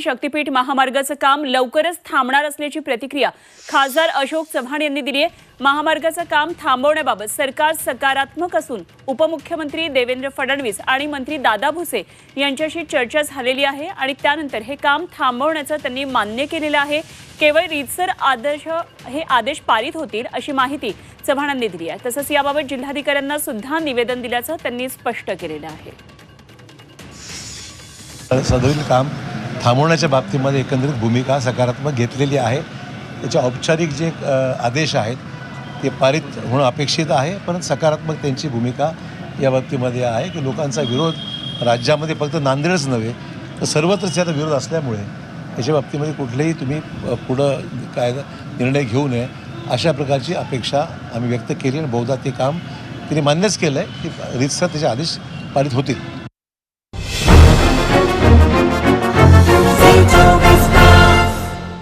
शक्तीपीठ महामार्गाचं काम लवकरच थांबणार असल्याची प्रतिक्रिया खासदार अशोक चव्हाण यांनी दिली आहे. महामार्गाचं काम थांबवण्याबाबत सरकार सकारात्मक असून उपमुख्यमंत्री देवेंद्र फडणवीस आणि मंत्री दादा भुसे यांच्याशी चर्चा झालेली आहे आणि त्यानंतर हे काम थांबवण्याचं त्यांनी मान्य केलेलं आहे. केवळ रीतसर आदर्श हे आदेश पारित होतील अशी माहिती चव्हाणांनी दिली आहे. तसंच याबाबत जिल्हाधिकाऱ्यांना सुद्धा निवेदन दिल्याचं त्यांनी स्पष्ट केलेलं आहे. सदरील काम थांबवण्याच्या बाबतीमध्ये एकंदरीत भूमिका सकारात्मक घेतलेली आहे. त्याचे औपचारिक जे आदेश आहेत ते पारित होणं अपेक्षित आहे पण सकारात्मक त्यांची भूमिका या बाबतीमध्ये आहे की लोकांचा विरोध राज्यामध्ये फक्त नांदेडच नव्हे तर सर्वत्रच याचा विरोध असल्यामुळे त्याच्या बाबतीमध्ये कुठलेही तुम्ही पुढं काय निर्णय घेऊ नये अशा प्रकारची अपेक्षा आम्ही व्यक्त केली आणि बहुधा ते काम तिने मान्यच केलं आहे की रितसर त्याचे आदेश पारित होतील.